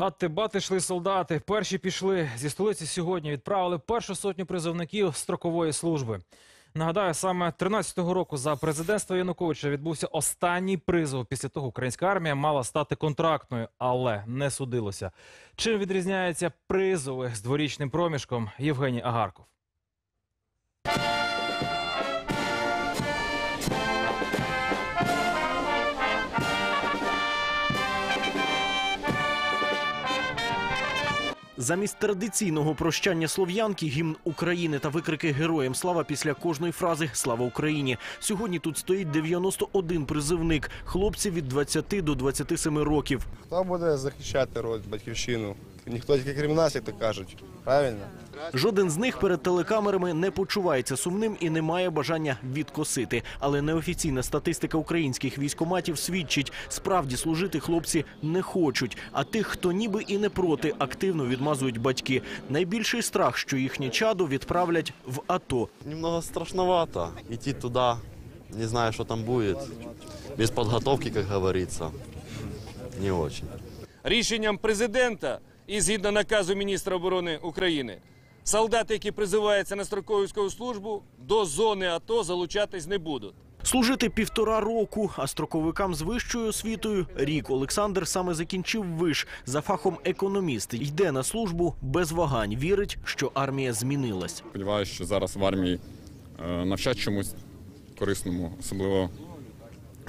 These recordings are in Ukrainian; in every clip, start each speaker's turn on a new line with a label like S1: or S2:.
S1: Ати бати йшли солдати. Перші пішли зі столиці сьогодні. Відправили першу сотню призовників строкової служби. Нагадаю, саме 13-го року за президентства Януковича відбувся останній призов. Після того українська армія мала стати контрактною, але не судилося. Чим відрізняються призови з дворічним проміжком? Євгеній Агарков.
S2: Замість традиційного прощання слов'янки, гімн України та викрики Героям слава після кожної фрази Слава Україні. Сьогодні тут стоїть 91 призивник, хлопці від 20 до 27 років.
S3: Хто буде захищати род, батьківщину? Ніхто тільки крім нас, як то кажуть. Правильно?
S2: Жоден з них перед телекамерами не почувається сумним і не має бажання відкосити. Але неофіційна статистика українських військоматів свідчить, справді служити хлопці не хочуть. А тих, хто ніби і не проти, активно відмазують батьки. Найбільший страх, що їхнє чадо відправлять в АТО.
S4: Немного страшновато идти туда, не зная, что там будет. Без подготовки, как говорится, не очень.
S5: рішенням президента і згідно наказу міністра оборони України, солдати, які призиваються на строкову військову службу, до зони АТО залучатись не будуть.
S2: Служити півтора року, а строковикам з вищою освітою рік. Олександр саме закінчив виш за фахом економіст. Йде на службу без вагань. Вірить, що армія змінилась.
S6: Сподіваюся, що зараз в армії е, навчать чомусь корисному, особливо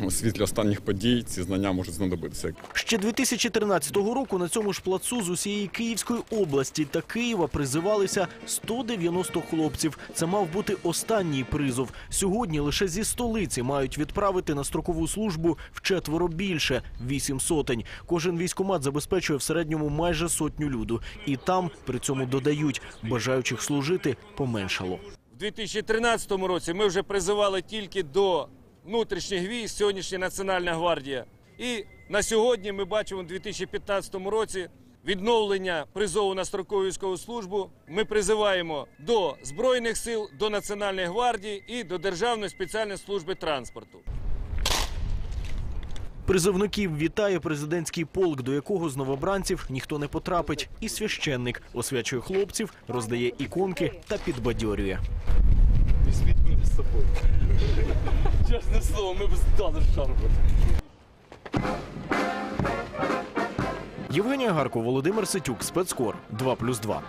S6: у світлі останніх подій ці знання можуть знадобитися.
S2: Ще 2013 року на цьому ж плацу з усієї Київської області та Києва призивалися 190 хлопців. Це мав бути останній призов. Сьогодні лише зі столиці мають відправити на строкову службу вчетверо більше вісім сотень. Кожен військомат забезпечує в середньому майже сотню люду. І там при цьому додають бажаючих служити поменшало.
S5: В 2013 році ми вже призивали тільки до внутрішніх військ, сьогоднішня Національна гвардія. І на сьогодні ми бачимо у 2015 році відновлення призову на строкову військову службу. Ми призиваємо до Збройних сил, до Національної гвардії і до Державної спеціальної служби транспорту.
S2: Призовників вітає президентський полк, до якого з новобранців ніхто не потрапить. І священник освячує хлопців, роздає іконки та підбадьорює.
S5: Чесне слово, ми б здали шарпу.
S2: Євгенія Гарко, Володимир Ситюк, спецкор 2+,2.